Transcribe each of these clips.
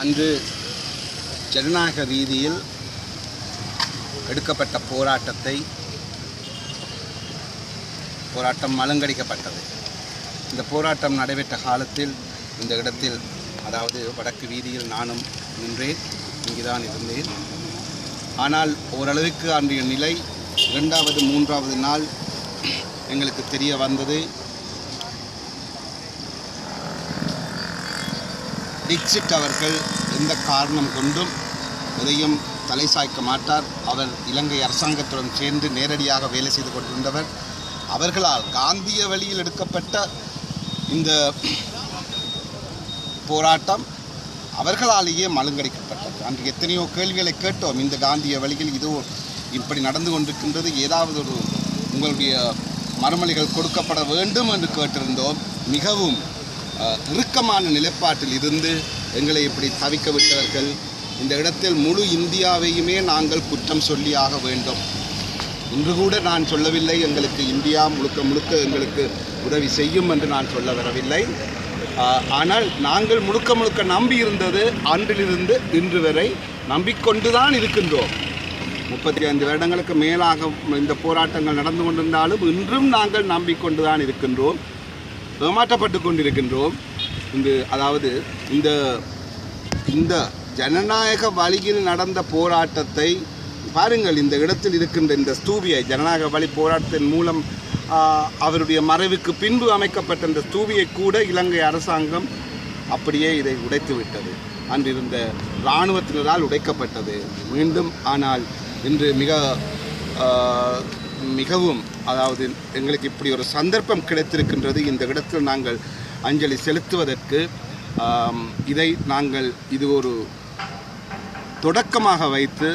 அன்று ஜனநாயக ரீதியில் எடுக்கப்பட்ட போராட்டத்தை போராட்டம் மலங்கடிக்கப்பட்டது இந்த போராட்டம் நடைபெற்ற காலத்தில் இந்த இடத்தில் அதாவது வடக்கு வீதியில் நானும் நின்றேன் இங்குதான் இருந்தேன். ஆனால் ஓரளவுக்கு அன்றைய நிலை இரண்டாவது மூன்றாவது நாள் எங்களுக்கு தெரிய வந்தது. டிக்சிட் அவர்கள் எந்த காரணம் கொண்டும் எதையும் தலை சாய்க்க மாட்டார். அவர் இலங்கை அரசாங்கத்துடன் சேர்ந்து நேரடியாக வேலை செய்து கொண்டிருந்தவர். அவர்களால் காந்திய வழியில் எடுக்கப்பட்ட இந்த போராட்டம் அவர்களாலேயே மழுங்கடிக்கப்பட்டது. அன்று எத்தனையோ கேள்விகளை கேட்டோம். இந்த காந்திய வழியில் இதோ இப்படி நடந்து கொண்டிருக்கின்றது. ஏதாவது ஒரு உங்களுடைய மறுமொழிகள் கொடுக்கப்பட வேண்டும் என்று கேட்டிருந்தோம். மிகவும் இறுக்கமான நிலைப்பாட்டில் இருந்து எங்களை இப்படி தவிக்க விட்டவர்கள் இந்த இடத்தில் முழு இந்தியாவையுமே நாங்கள் குற்றம் சொல்லியாக வேண்டும். இன்று கூட நான் சொல்லவில்லை எங்களுக்கு இந்தியா முழுக்க முழுக்க எங்களுக்கு உதவி செய்யும் என்று நான் சொல்ல வரவில்லை. ஆனால் நாங்கள் முழுக்க முழுக்க நம்பி இருந்தது அன்றிலிருந்து இன்று வரை நம்பிக்கொண்டுதான் இருக்கின்றோம். முப்பத்தி ஐந்து வருடங்களுக்கு மேலாக இந்த போராட்டங்கள் நடந்து கொண்டிருந்தாலும் இன்றும் நாங்கள் நம்பிக்கொண்டுதான் இருக்கின்றோம். ஏமாற்றப்பட்டு கொண்டிருக்கின்றோம். இந்த அதாவது இந்த இந்த ஜனநாயக வழியில் நடந்த போராட்டத்தை பாருங்கள் இந்த இடத்தில் இருக்கின்ற இந்த ஸ்தூபியை ஜனநாயக வழி போராட்டத்தின் மூலம் அவருடைய மறைவுக்கு பின்பு அமைக்கப்பட்ட இந்த ஸ்தூபியை கூட இலங்கை அரசாங்கம் அப்படியே இதை உடைத்து விட்டது அன்றிருந்த இராணுவத்தினரால் உடைக்கப்பட்டது. மீண்டும் ஆனால் இன்று மிக மிகவும் அதாவது எங்களுக்கு இப்படி ஒரு சந்தர்ப்பம் கிடைத்திருக்கின்றது. இந்த இடத்தில் நாங்கள் அஞ்சலி செலுத்துவதற்கு இதை நாங்கள் இது ஒரு தொடக்கமாக வைத்து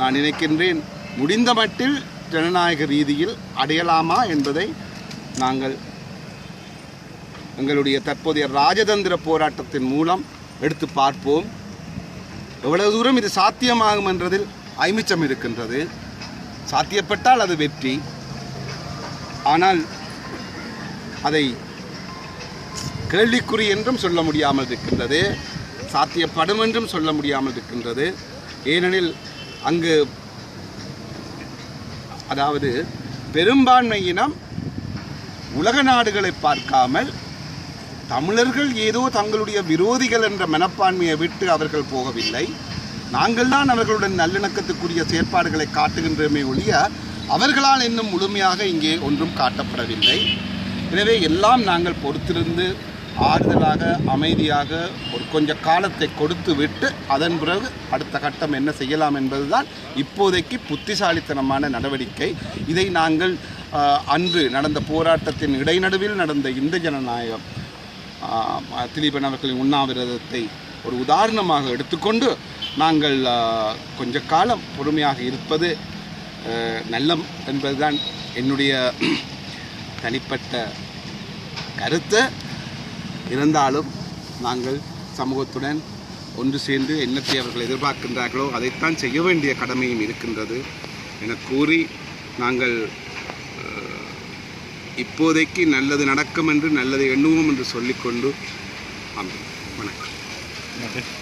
நான் நினைக்கின்றேன் முடிந்த மட்டில் ஜனநாயக ரீதியில் அடையலாமா என்பதை நாங்கள் எங்களுடைய தற்போதைய ராஜதந்திர போராட்டத்தின் மூலம் எடுத்து பார்ப்போம். எவ்வளவு தூரம் இது சாத்தியமாகும் என்றதில் ஐமிச்சம் இருக்கின்றது. சாத்தியப்பட்டால் அது வெற்றி. ஆனால் அதை கேள்விக்குறி என்றும் சொல்ல முடியாமல் இருக்கின்றது சாத்தியப்படும் என்றும் சொல்ல முடியாமல் இருக்கின்றது. ஏனெனில் அங்கு அதாவது பெரும்பான்மையினம் உலக நாடுகளை பார்க்காமல் தமிழர்கள் ஏதோ தங்களுடைய விரோதிகள் என்ற மனப்பான்மையை விட்டு அவர்கள் போகவில்லை. நாங்கள் தான் அவர்களுடன் நல்லிணக்கத்துக்குரிய செயற்பாடுகளை காட்டுகின்றமே ஒழிய அவர்களால் இன்னும் முழுமையாக இங்கே ஒன்றும் காட்டப்படவில்லை. எனவே எல்லாம் நாங்கள் பொறுத்திருந்து ஆறுதலாக அமைதியாக ஒரு கொஞ்ச காலத்தை கொடுத்து விட்டு அதன் பிறகு அடுத்த கட்டம் என்ன செய்யலாம் என்பதுதான் இப்போதைக்கு புத்திசாலித்தனமான நடவடிக்கை. இதை நாங்கள் அன்று நடந்த போராட்டத்தின் இடைநடுவில் நடந்த இந்த ஜனநாயகம் திலீபன் அவர்களின் உண்ணாவிரதத்தை ஒரு உதாரணமாக எடுத்துக்கொண்டு நாங்கள் கொஞ்ச காலம் பொறுமையாக இருப்பது நல்லம் என்பதுதான் என்னுடைய தனிப்பட்ட கருத்து. இருந்தாலும் நாங்கள் சமூகத்துடன் ஒன்று சேர்ந்து என்னத்தை அவர்கள் எதிர்பார்க்கின்றார்களோ அதைத்தான் செய்ய வேண்டிய கடமையும் இருக்கின்றது என கூறி நாங்கள் இப்போதைக்கு நல்லது நடக்கும் என்று நல்லது எண்ணுவோம் என்று சொல்லிக்கொண்டு ஆமாம் வணக்கம்.